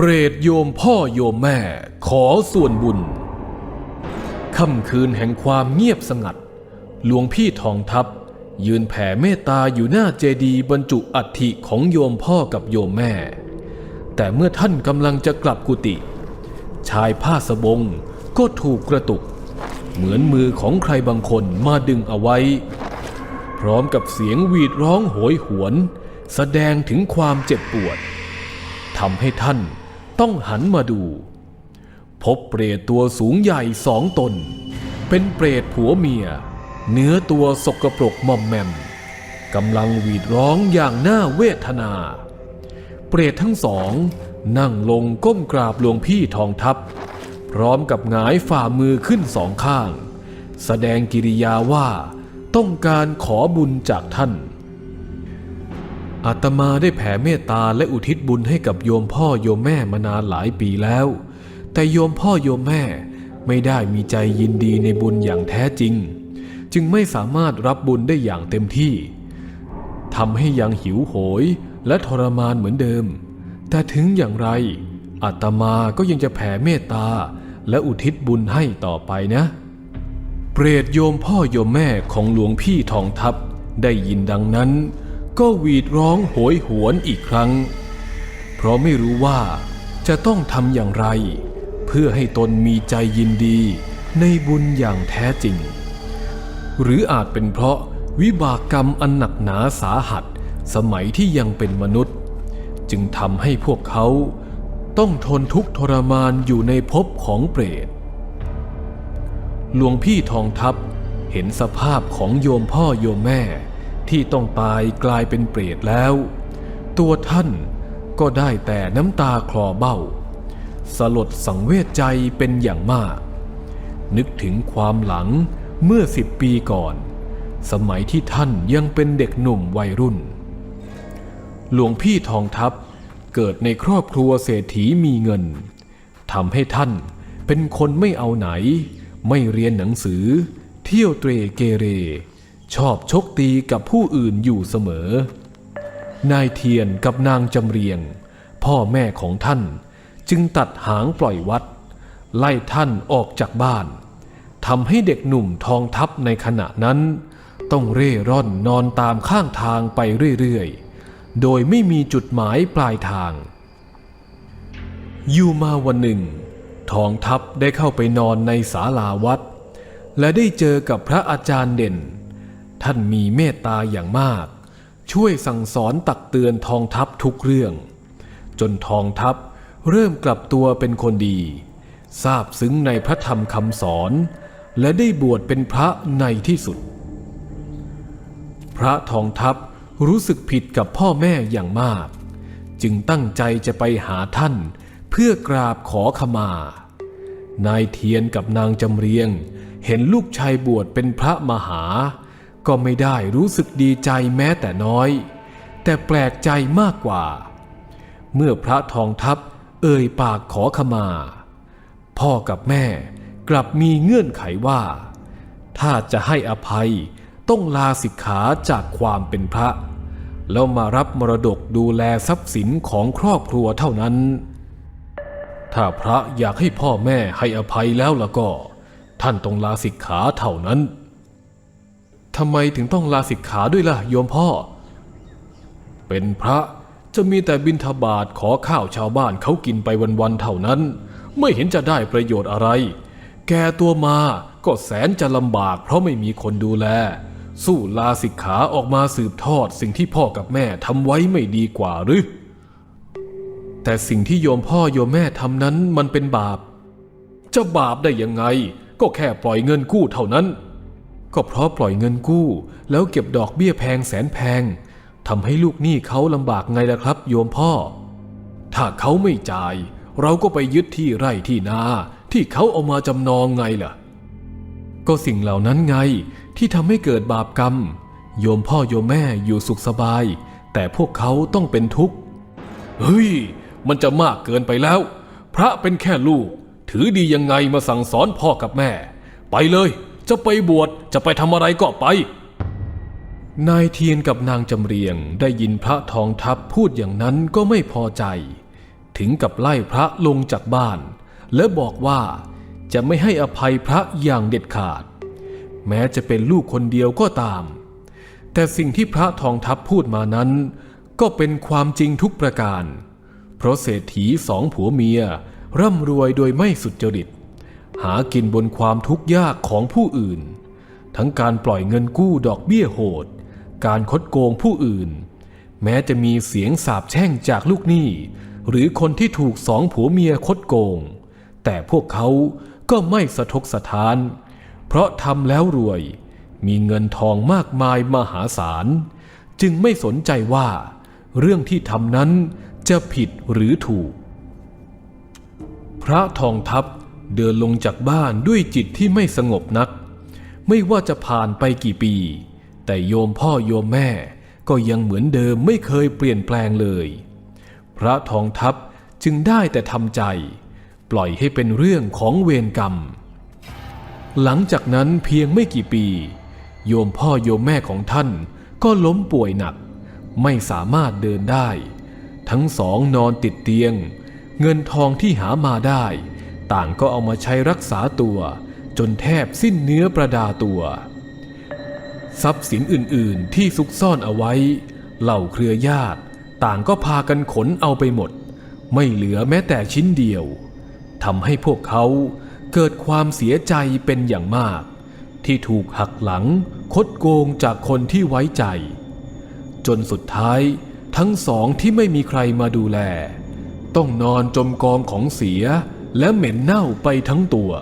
เปรตโยมพ่อโยมแม่ขอส่วนบุญ ค่ำคืนแห่งความเงียบสงัด หลวงพี่ทองทัพ ยืนแผ่เมตตาอยู่หน้าเจดีย์บรรจุอัฐิของโยมพ่อกับโยมแม่ แต่เมื่อท่านกำลังจะกลับกุฏิชายผ้าสบงก็ถูกกระตุก เหมือนมือของใครบางคนมาดึงเอาไว้ พร้อมกับเสียงหวีดร้องโหยหวน แสดงถึงความเจ็บปวดทำให้ท่าน ต้องหันมาดู พบเปรตตัวสูงใหญ่สองตน เป็นเปรตผัวเมีย เนื้อตัวสกปรกมอมแมมกำลังหวีดร้องอย่างน่าเวทนา เปรตทั้งสอง นั่งลงก้มกราบหลวงพี่ทองทัพ พร้อมกับหงายฝ่ามือขึ้นสองข้าง แสดงกิริยาว่าต้องการขอบุญจากท่าน อาตมาได้แผ่เมตตาและอุทิศบุญให้กับโยมพ่อโยมแม่มานานหลายปีแล้ว แต่โยมพ่อโยมแม่ไม่ได้มีใจยินดีในบุญอย่างแท้จริง จึงไม่สามารถรับบุญได้อย่างเต็มที่ทำให้ยังหิวโหยและทรมานเหมือนเดิม แต่ถึงอย่างไรอาตมาก็ยังจะแผ่เมตตาและอุทิศบุญให้ต่อไปนะ เปรตโยมพ่อโยมแม่ของหลวงพี่ทองทัพได้ยินดังนั้น ก็หวีดร้องโหยหวนอีกครั้ง เพราะไม่รู้ว่าจะต้องทำอย่างไร เพื่อให้ตนมีใจยินดีในบุญอย่างแท้จริง หรืออาจเป็นเพราะวิบากกรรมอันหนักหนาสาหัสสมัยที่ยังเป็นมนุษย์ จึงทำให้พวกเขาต้องทนทุกข์ทรมานอยู่ในภพของเปรต หลวงพี่ทองทัพเห็นสภาพของโยมพ่อโยมแม่ ที่ต้องตายกลายเป็นเปรตแล้ว ตัวท่านก็ได้แต่น้ำตาคลอเบ้า สลดสังเวชใจเป็นอย่างมาก นึกถึงความหลังเมื่อสิบปีก่อน สมัยที่ท่านยังเป็นเด็กหนุ่มวัยรุ่น หลวงพี่ทองทัพเกิดในครอบครัวเศรษฐีมีเงินทำให้ท่านเป็นคนไม่เอาไหน ไม่เรียนหนังสือ เที่ยวเตรเกเร ชอบชกตีกับผู้อื่นอยู่เสมอ นายเทียนกับนางจำเรียง พ่อแม่ของท่านจึงตัดหางปล่อยวัด ไล่ท่านออกจากบ้านทำให้เด็กหนุ่มทองทัพในขณะนั้น ต้องเร่ร่อนนอนตามข้างทางไปเรื่อยๆ โดยไม่มีจุดหมายปลายทาง อยู่มาวันหนึ่ง ทองทัพได้เข้าไปนอนในศาลาวัด และได้เจอกับพระอาจารย์เด่น ท่านมีเมตตาอย่างมาก ช่วยสั่งสอนตักเตือนทองทัพทุกเรื่อง จนทองทัพเริ่มกลับตัวเป็นคนดีทราบซึ้งในพระธรรมคำสอน และได้บวชเป็นพระในที่สุด พระทองทัพรู้สึกผิดกับพ่อแม่อย่างมาก จึงตั้งใจจะไปหาท่านเพื่อกราบขอขมา นายเทียนกับนางจำเรียง เห็นลูกชายบวชเป็นพระมหา ก็ไม่ได้รู้สึกดีใจแม้แต่น้อย แต่แปลกใจมากกว่า เมื่อพระทองทัพเอ่ยปากขอขมา พ่อกับแม่กลับมีเงื่อนไขว่า ถ้าจะให้อภัยต้องลาสิกขาจากความเป็นพระ แล้วมารับมรดกดูแลทรัพย์สินของครอบครัวเท่านั้น ถ้าพระอยากให้พ่อแม่ให้อภัยแล้วละก็ ท่านต้องลาสิกขาเท่านั้น ทำไมถึงต้องลาสิกขาด้วยล่ะโยมพ่อ เป็นพระจะมีแต่บิณฑบาตขอข้าวชาวบ้านเขากินไปวันๆเท่านั้น ไม่เห็นจะได้ประโยชน์อะไร แกตัวมาก็แสนจะลำบากเพราะไม่มีคนดูแล สู้ลาสิกขาออกมาสืบทอดสิ่งที่พ่อกับแม่ทำไว้ไม่ดีกว่าหรือ แต่สิ่งที่โยมพ่อโยมแม่ทำนั้นมันเป็นบาป จะบาปได้ยังไง ก็แค่ปล่อยเงินกู้เท่านั้น ก็เพราะปล่อยเงินกู้ แล้วเก็บดอกเบี้ยแพงแสนแพงทำให้ลูกหนี้เขาลำบากไงล่ะครับ โยมพ่อ ถ้าเขาไม่จ่าย เราก็ไปยึดที่ไร่ที่นาที่เขาเอามาจำนองไงล่ะ ก็สิ่งเหล่านั้นไงที่ทำให้เกิดบาปกรรม โยมพ่อโยมแม่อยู่สุขสบาย แต่พวกเขาต้องเป็นทุกข์ เฮ้ย มันจะมากเกินไปแล้ว พระเป็นแค่ลูก ถือดียังไงมาสั่งสอนพ่อกับแม่ ไปเลย จะไปบวชจะไปทำอะไรก็ไป นายเทียนกับนางจำเรียงได้ยินพระทองทัพพูดอย่างนั้นก็ไม่พอใจ ถึงกับไล่พระลงจากบ้าน และบอกว่าจะไม่ให้อภัยพระอย่างเด็ดขาด แม้จะเป็นลูกคนเดียวก็ตาม แต่สิ่งที่พระทองทัพพูดมานั้น ก็เป็นความจริงทุกประการ เพราะเศรษฐีสองผัวเมียร่ำรวยโดยไม่สุจริต หากินบนความทุกข์ยากของผู้อื่น ทั้งการปล่อยเงินกู้ดอกเบี้ยโหด การคดโกงผู้อื่น แม้จะมีเสียงสาบแช่งจากลูกหนี้หรือคนที่ถูกสองผัวเมียคดโกง แต่พวกเขาก็ไม่สะทกสะท้าน เพราะทำแล้วรวย มีเงินทองมากมายมหาศาล จึงไม่สนใจว่า เรื่องที่ทำนั้นจะผิดหรือถูก พระทองทัพ เดินลงจากบ้านด้วยจิตที่ไม่สงบนัก ไม่ว่าจะผ่านไปกี่ปี แต่โยมพ่อโยมแม่ก็ยังเหมือนเดิมไม่เคยเปลี่ยนแปลงเลย พระทองทัพจึงได้แต่ทำใจ ปล่อยให้เป็นเรื่องของเวรกรรม หลังจากนั้นเพียงไม่กี่ปี โยมพ่อโยมแม่ของท่านก็ล้มป่วยหนัก ไม่สามารถเดินได้ ทั้งสองนอนติดเตียง เงินทองที่หามาได้ ต่างก็เอามาใช้รักษาตัว จนแทบสิ้นเนื้อประดาตัว ทรัพย์สินอื่นๆที่ซุกซ่อนเอาไว้ เหล่าเครือญาติ ต่างก็พากันขนเอาไปหมด ไม่เหลือแม้แต่ชิ้นเดียวทำให้พวกเขาเกิดความเสียใจเป็นอย่างมาก ที่ถูกหักหลังคดโกงจากคนที่ไว้ใจ จนสุดท้ายทั้งสองที่ไม่มีใครมาดูแล ต้องนอนจมกองของเสีย และเหม็นเน่าไปทั้งตัว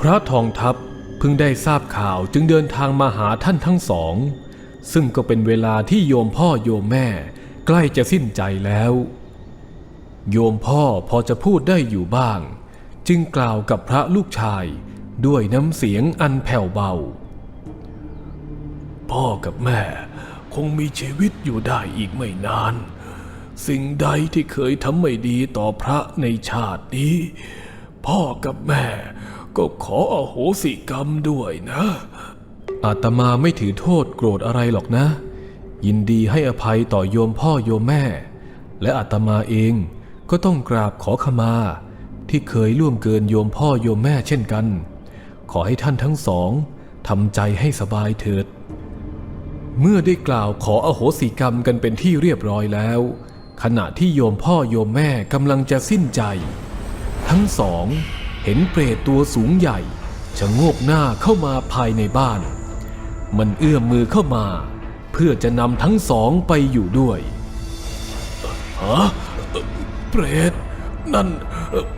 พระทองทัพเพิ่งได้ทราบข่าวจึงเดินทางมาหาท่านทั้งสอง ซึ่งก็เป็นเวลาที่โยมพ่อโยมแม่ใกล้จะสิ้นใจแล้ว โยมพ่อพอจะพูดได้อยู่บ้าง จึงกล่าวกับพระลูกชายด้วยน้ำเสียงอันแผ่วเบา พ่อกับแม่คงมีชีวิตอยู่ได้อีกไม่นาน สิ่งใดที่เคยทำไม่ดีต่อพระในชาตินี้ พ่อกับแม่ก็ขออโหสิกรรมด้วยนะอาตมาไม่ถือโทษโกรธอะไรหรอกนะ ยินดีให้อภัยต่อโยมพ่อโยมแม่ และอาตมาเองก็ต้องกราบขอขมา ที่เคยล่วงเกินโยมพ่อโยมแม่เช่นกัน ขอให้ท่านทั้งสองทำใจให้สบายเถิด เมื่อได้กล่าวขออโหสิกรรมกันเป็นที่เรียบร้อยแล้ว ขณะที่โยมพ่อโยมแม่กำลังจะสิ้นใจ ทั้งสองเห็นเปรตตัวสูงใหญ่ชะโงกหน้าเข้ามาภายในบ้าน มันเอื้อมมือเข้ามา เพื่อจะนำทั้งสองไปอยู่ด้วยฮะเปรตนั่น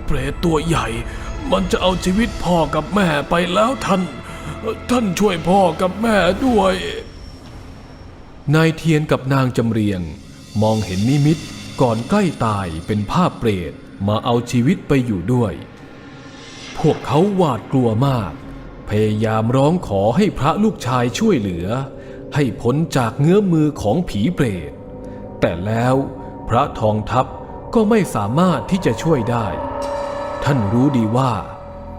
เปรตตัวใหญ่ มันจะเอาชีวิตพ่อกับแม่ไปแล้วท่าน ท่านช่วยพ่อกับแม่ด้วย นายเทียนกับนางจำเรียง มองเห็นนิมิตก่อนใกล้ตายเป็นภาพเปรตมาเอาชีวิตไปอยู่ด้วย พวกเขาหวาดกลัวมาก พยายามร้องขอให้พระลูกชายช่วยเหลือ ให้พ้นจากเงื้อมือของผีเปรต แต่แล้วพระทองทัพก็ไม่สามารถที่จะช่วยได้ ท่านรู้ดีว่า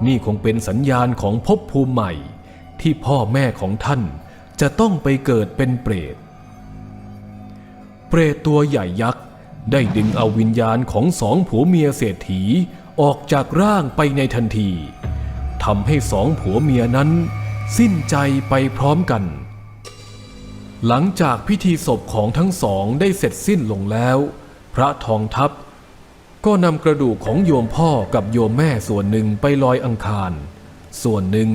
นี่คงเป็นสัญญาณของภพภูมิใหม่ ที่พ่อแม่ของท่านจะต้องไปเกิดเป็นเปรต รตตัวใหญ่ยักษ์ ได้ดึงเอาวิญญาณของสองผัวเมียเศรษฐีออกจากร่างไปในทันทีทำให้สองผัวเมียนั้น สิ้นใจไปพร้อมกัน หลังจากพิธีศพของทั้งสองได้เสร็จสิ้นลงแล้ว พระทองทัพ ก็นำกระดูกของโยมพ่อกับโยมแม่ส่วนหนึ่งไปลอยอังคาร ส่วนหนึ่ง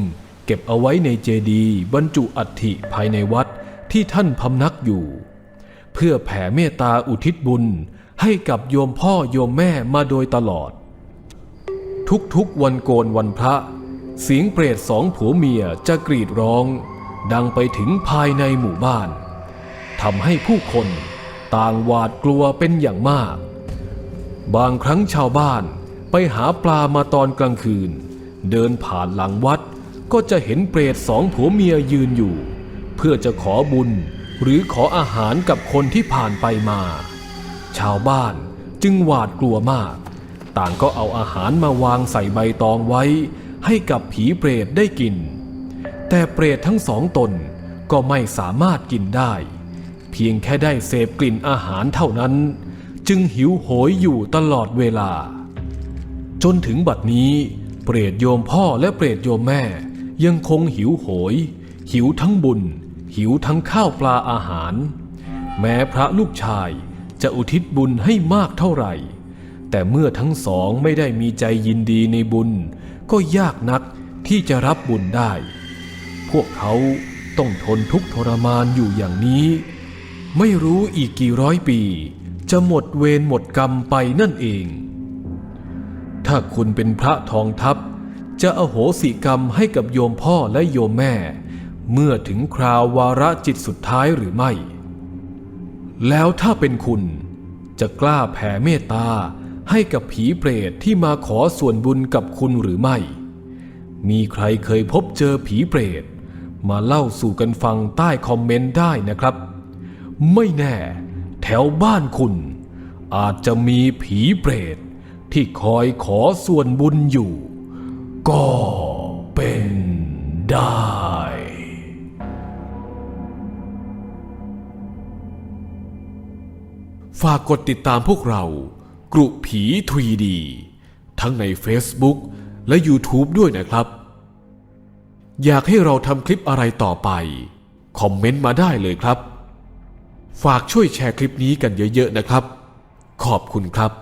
เก็บเอาไว้ในเจดีย์บรรจุอัฐิภายในวัดที่ท่านพำนักอยู่ เพื่อแผ่เมตตาอุทิศบุญให้กับโยมพ่อโยมแม่มาโดยตลอด ทุกๆวันโกนวันพระ เสียงเปรตสองผัวเมียจะกรีดร้อง ดังไปถึงภายในหมู่บ้านทำให้ผู้คนต่างหวาดกลัวเป็นอย่างมาก บางครั้งชาวบ้านไปหาปลามาตอนกลางคืน เดินผ่านหลังวัดก็จะเห็นเปรตสองผัวเมียยืนอยู่ เพื่อจะขอบุญ หรือขออาหารกับคนที่ผ่านไปมา ชาวบ้านจึงหวาดกลัวมาก ต่างก็เอาอาหารมาวางใส่ใบตองไว้ ให้กับผีเปรตได้กิน แต่เปรตทั้งสองตนก็ไม่สามารถกินได้ เพียงแค่ได้เสพกลิ่นอาหารเท่านั้น จึงหิวโหยอยู่ตลอดเวลา จนถึงบัดนี้เปรตโยมพ่อและเปรตโยมแม่ยังคงหิวโหย หิวทั้งบุญ หิวทั้งข้าวปลาอาหาร แม้พระลูกชายจะอุทิศบุญให้มากเท่าไหร่ แต่เมื่อทั้งสองไม่ได้มีใจยินดีในบุญ ก็ยากนักที่จะรับบุญได้ พวกเขาต้องทนทุกข์ทรมานอยู่อย่างนี้ ไม่รู้อีกกี่ร้อยปี จะหมดเวรหมดกรรมไปนั่นเอง ถ้าคุณเป็นพระทองทัพ จะอโหสิกรรมให้กับโยมพ่อและโยมแม่ เมื่อถึงคราววาระจิตสุดท้ายหรือไม่ แล้วถ้าเป็นคุณจะกล้าแผ่เมตตาให้กับผีเปรตที่มาขอส่วนบุญกับคุณหรือไม่ มีใครเคยพบเจอผีเปรต มาเล่าสู่กันฟังใต้คอมเมนต์ได้นะครับ ไม่แน่ แถวบ้านคุณ อาจจะมีผีเปรต ที่คอยขอส่วนบุญอยู่ ก็เป็นได้ ฝากกดติดตามพวกเรา กรุผีทรีดี ทั้งใน Facebook และ YouTube ด้วยนะครับ อยากให้เราทำคลิปอะไรต่อไป คอมเมนต์มาได้เลยครับ ฝากช่วยแชร์คลิปนี้กันเยอะ ๆ นะครับ ขอบคุณครับ